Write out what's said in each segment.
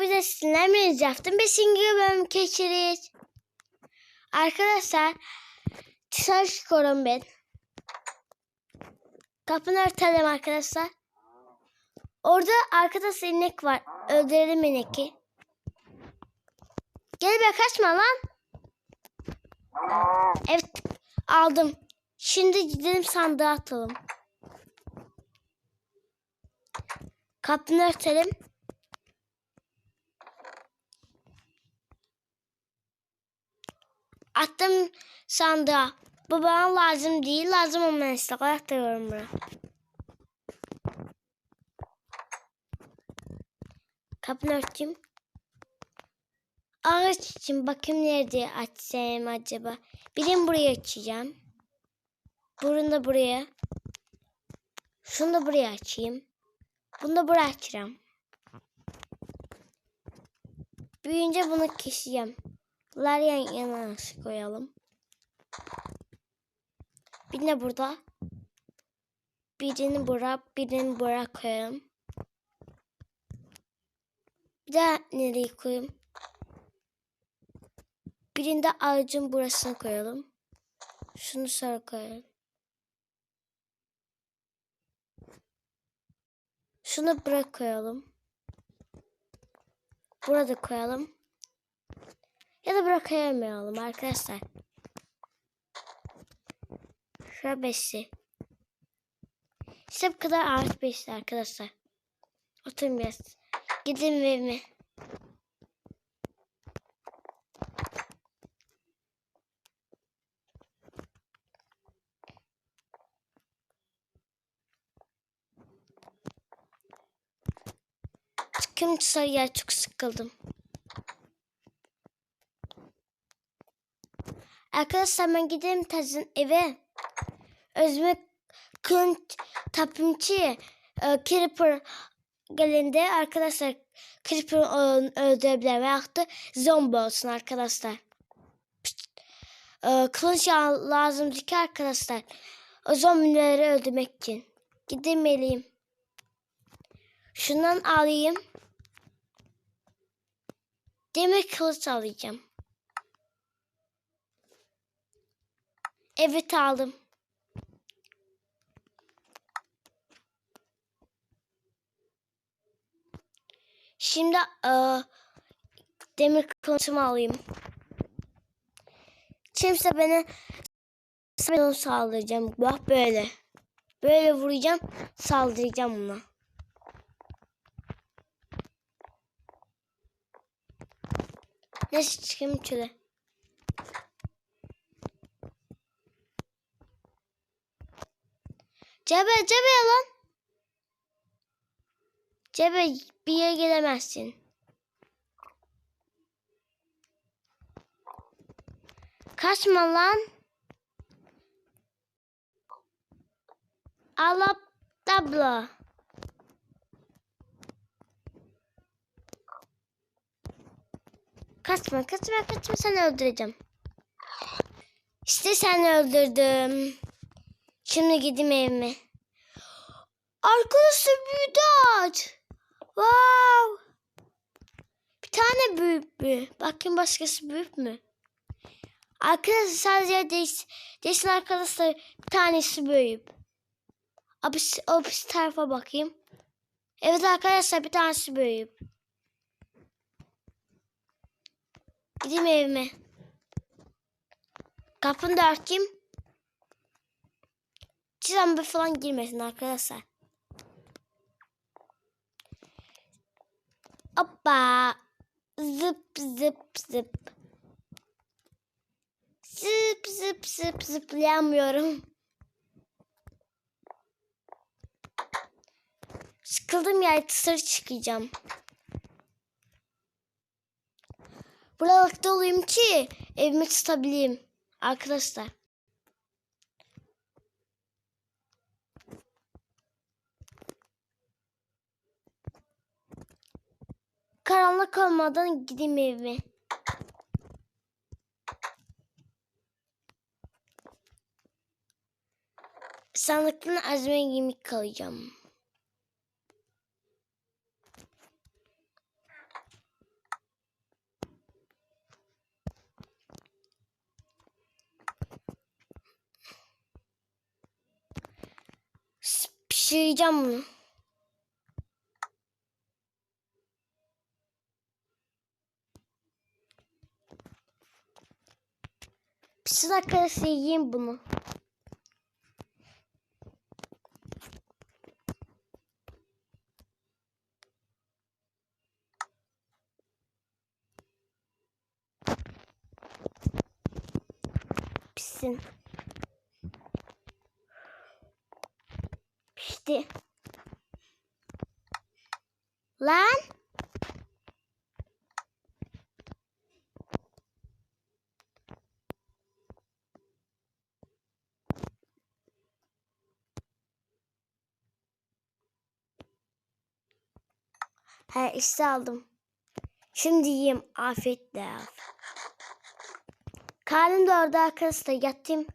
Bize sinirlenmeyiz yaptım. Beşinci bölüm geçiriz. Arkadaşlar dışarı çıkıyorum ben. Kapını örtelim arkadaşlar. Orada arkadaşlar inek var. Öldürelim ineki. Gel be kaçma lan. Evet aldım. Şimdi gidelim sandığa atalım. Kapını örtelim. Attım sandığa. Bu bana lazım değil. Lazım olmayan istekler aktarıyorum buraya. Kapını örteyim. Ağaç için bakayım nerede açsam acaba. Birini buraya açacağım. Bunu da buraya. Şunu da buraya açayım. Bunu da buraya açacağım. Büyüyünce bunu keseceğim. Bunları yan yana koyalım. Birini burada. Birini buraya, birini buraya koyalım. Bir daha nereye koyayım? Birinde ağacın burasına koyalım. Şunu sonra koyalım. Şunu buraya koyalım. Burada koyalım. Ya da bırakayalım arkadaşlar. Beşi. İşte bu kadar ağaç beşi arkadaşlar. Oturun biraz. Gidin evime. Çıkım dışarıya çok sıkıldım. Arkadaşlar ben gidelim tazın eve. Özme kınç tapımçı e, Creeper gelinde arkadaşlar Creeper öldürebilir veyahut da zombi olsun arkadaşlar. E, kılıç lazım ki arkadaşlar. O zombileri öldürmek için. Gidemeliyim. Şundan alayım. Demir kılıç alacağım. Evet aldım. Şimdi e, demir kılıcımı alayım. Kimse beni ben saldıracağım. Bak böyle. Böyle vuracağım. Saldıracağım ona. Neyse çıkayım çöle. Cebe cebe lan. Cebe bir yere gelemezsin. Kaçma lan. Allah tablo. Kaçma kaçma kaçma seni öldüreceğim. İşte seni öldürdüm. Şimdi gideyim evime. Arkadaşlar büyüdü ağaç. Wow. Bir tane büyük mü? Bakayım başkası büyük mü? Arkadaşlar sadece değiş, değişen arkadaşlar bir tanesi büyük. Abi o bir tarafa bakayım. Evet arkadaşlar bir tanesi büyük. Gideyim evime. Kapını da açayım. Zombi falan girmesin arkadaşlar. Hoppa. Zıp zıp zıp. Zıp zıp zıp zıplayamıyorum. Sıkıldım ya dışarı çıkacağım. Buralıkta olayım ki evimi tutabileyim. Arkadaşlar. Yemek olmadan gideyim evime. Sandıktan azme yemek kalacağım. Pişireceğim bunu. Pişsin arkadaşlar yiyeyim bunu. Pişsin. Pişti. Lan. He işte aldım. Şimdi yiyeyim afiyetle. Karnım da orada arkadaşlar yattım.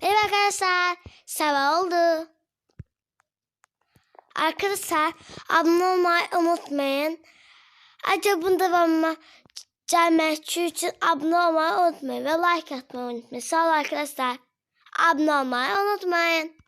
Evet arkadaşlar sabah oldu. Arkadaşlar abone olmayı unutmayın. Ayrıca bunu devamlı gelmesi için abone olmayı unutmayın ve like atmayı unutmayın. Sağ olun arkadaşlar. Abone olmayı unutmayın.